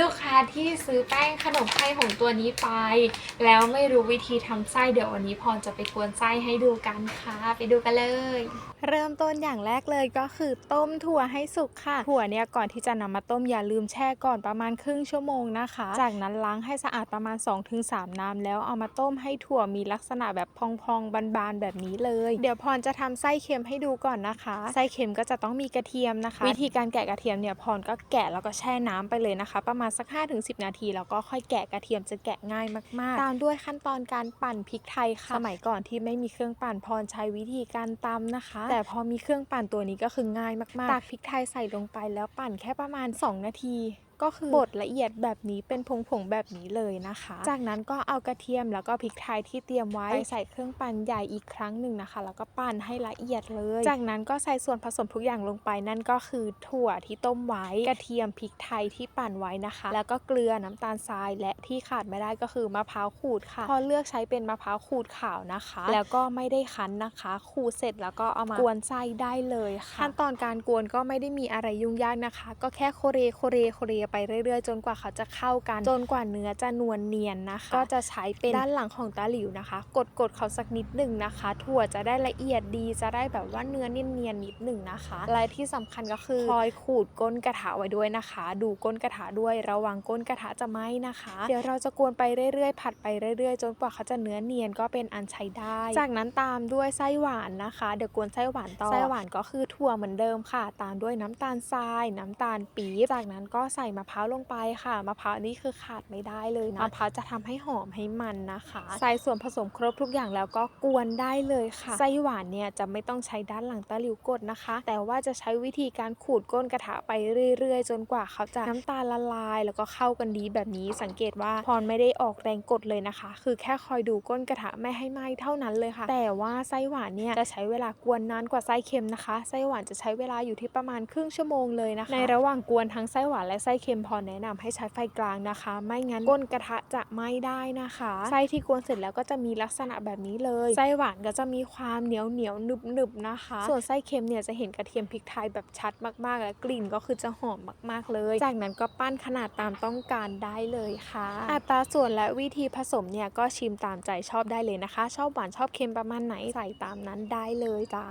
ลูกค้าที่ซื้อแป้งขนมไข่ของตัวนี้ไป แล้วไม่รู้วิธีทำไส้เดี๋ยววันนี้พรจะไปกวนไส้ให้ดูกันค่ะ ไปดูกันเลย เริ่มต้นอย่างแรกเลยก็คือต้มถั่วให้สุกค่ะ ถั่วเนี่ยก่อนที่จะนำมาต้มอย่าลืมแช่ก่อนประมาณครึ่งชั่วโมงนะคะ จากนั้นล้างให้สะอาดประมาณ 2-3 น้ำแล้วเอามาต้มให้ถั่วมีลักษณะแบบพองๆบานๆแบบนี้เลย เดี๋ยวพรจะทำไส้เค็มให้ดูก่อนนะคะ ไส้เค็มก็จะต้องมีกระเทียมนะคะ วิธีการแกะกระเทียมเนี่ยพรก็แกะแล้วก็แช่น้ำไปเลยนะคะ ประมาณสัก 5-10 นาที แล้วก็ค่อยแกะกระเทียมจะแกะง่ายมากๆ ตามด้วยขั้นตอนการปั่นพริกไทยค่ะ สมัยก่อนที่ไม่มีเครื่องปั่นพรใช้วิธีการตำนะคะ แต่พอมีเครื่องปั่นตัวนี้ก็คือง่ายมากๆตักพริกไทยใส่ลงไปแล้วปั่นแค่ประมาณ 2 นาที ก็คือบดละเอียดแบบนี้เป็นผงๆแบบนี้เลยนะคะ จากนั้นก็เอากระเทียมแล้วก็พริกไทยที่เตรียมไว้ไปใส่เครื่องปั่นใหญ่อีกครั้งหนึ่งนะคะ แล้วก็ปั่นให้ละเอียดเลย จากนั้นก็ใส่ส่วนผสมทุกอย่างลงไปนั่นก็คือถั่วที่ต้มไว้กระเทียมพริกไทยที่ปั่นไว้นะคะ แล้วก็เกลือน้ำตาลทรายและที่ขาดไม่ได้ก็คือมะพร้าวขูดค่ะ พอเลือกใช้เป็นมะพร้าวขูดขาวนะคะ แล้วก็ไม่ได้คั้นนะคะ ขูดเสร็จแล้วก็เอามากวนไส้ได้เลยค่ะขั้นตอนการกวนก็ไม่ได้มีอะไรยุ่งยากนะคะ ก็แค่โคเรโคเรโคเรไปเรื่อยๆ จนกว่าเขาจะเข้ากัน จนกว่าเนื้อจะนวลเนียนนะคะ ก็จะใช้เป็นด้านหลังของตาหลิวนะคะ กดกดๆเขาสักนิดหนึ่งนะคะ ถั่วจะได้ละเอียดดีจะได้แบบว่าเนื้อเนียนๆนิดหนึ่งนะคะและที่สำคัญก็คือคอยขูดก้นกระทะไว้ด้วยนะคะ ดูก้นกระทะด้วยระวังก้นกระทะจะไหม้นะคะ เดี๋ยวเราจะกวนไปเรื่อยๆ ผัดไปเรื่อยๆ จนกว่าเขาจะเนื้อเนียนก็เป็นอันใช้ได้ จากนั้นตามด้วยไส้หวานนะคะ เดี๋ยวกวนไส้หวานต่อไส้หวานก็คือถั่วเหมือนเดิมค่ะ ตามด้วยน้ำตาลทราย น้ำตาลปี๊บจากนั้นก็ใส่มะพร้าวลงไปค่ะมะพร้าวนี่คือขาดไม่ได้เลยนะมะพร้าวจะทำให้หอมให้มันนะคะใส่ส่วนผสมครบทุกอย่างแล้วก็กวนได้เลยค่ะไส้หวานเนี่ยจะไม่ต้องใช้ด้านหลังตะหลิวกดนะคะ แต่ว่าจะใช้วิธีการขูดก้นกระทะไปเรื่อยๆ จนกว่าเขาจะน้ำตาลละลาย แล้วก็เข้ากันดีแบบนี้สังเกตว่าพรไม่ได้ออกแรงกดเลยนะคะ คือแค่คอยดูก้นกระทะไม่ให้ไหม้เท่านั้นเลยค่ะ แต่ว่าไส้หวานเนี่ยจะใช้เวลากวนนานกว่าไส้เค็มนะคะไส้หวานจะใช้เวลาอยู่ที่ประมาณครึ่งชั่วโมงเลยนะคะในระหว่างกวนทั้งไส้หวานและไส้เค็มค็มพรแนะนำให้ใช้ไฟกลางนะคะ ไม่งั้นก้นกระทะจะไหม้ได้นะคะ ไส้ที่กวนเสร็จแล้วก็จะมีลักษณะแบบนี้เลย ไส้หวานก็จะมีความเหนียวเหนียวหนึบหนึบๆนะคะ ส่วนไส้เค็มเนี่ยจะเห็นกระเทียมพริกไทยแบบชัดมากๆ และกลิ่นก็คือจะหอมมากๆเลย จากนั้นก็ปั้นขนาดตามต้องการได้เลยค่ะ อัตราส่วนและวิธีผสมเนี่ยก็ชิมตามใจชอบได้เลยนะคะ ชอบหวานชอบเค็มประมาณไหนใส่ตามนั้นได้เลยจ้า